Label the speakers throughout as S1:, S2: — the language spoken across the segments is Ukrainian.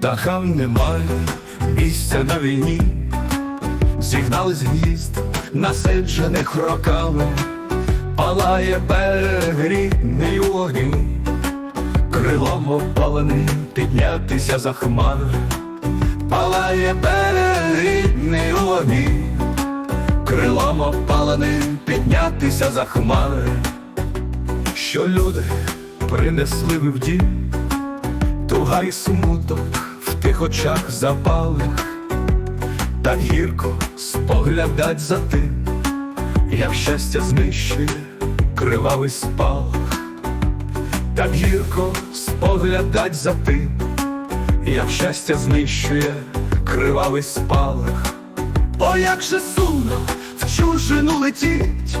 S1: Птахам немає місця на війні, зігнали з гнізд, насиджених роками, палає берег рідний у вогні, крилом опаленим піднятися за хмари, палає берег рідний у вогні, крилом опаленим піднятися за хмари, що люди принесли ви в дім? Туга і смуток тих очах запалих, так гірко споглядать за тим, як щастя знищує кривавий спалах, так гірко споглядать за тим, як щастя знищує кривавий спалах. О, як же сумно в чужину летіть,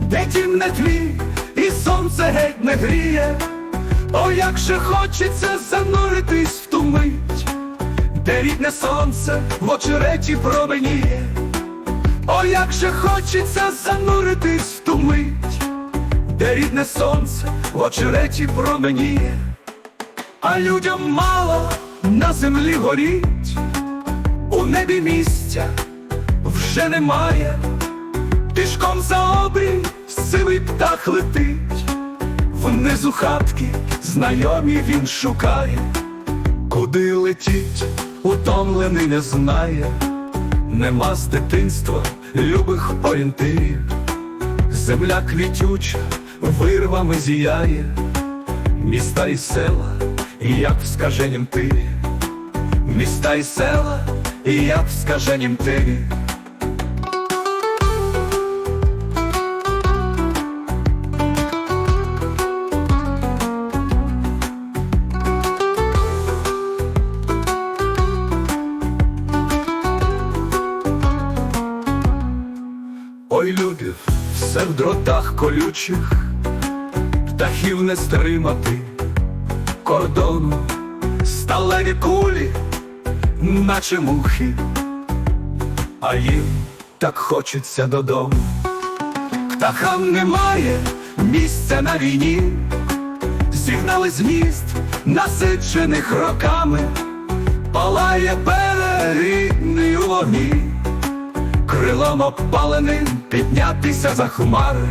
S1: де тім не твій, і сонце геть не гріє. О, як же хочеться зануритись в ту мить, де рідне сонце в очереті променіє. О, як же хочеться зануритись в ту мить, де рідне сонце в очереті променіє, а людям мало на землі горіть, у небі місця вже немає, пішком за обрій сивий птах летить. Внизу хатки знайомі він шукає, куди летіть, утомлений не знає, нема з дитинства любих орієнтирів, земля квітюча вирвами зіяє, міста і села, як в скаженім тирі, міста і села, як в скаженім тирі. Ой, любів, все в дротах колючих, птахів не стримати, кордону, сталеві кулі, наче мухи, а їм так хочеться додому. Птахам немає місця на війні, зігнали з міст, насичених роками, палає перерідний у вогні крилом обпалений піднятися за хмари,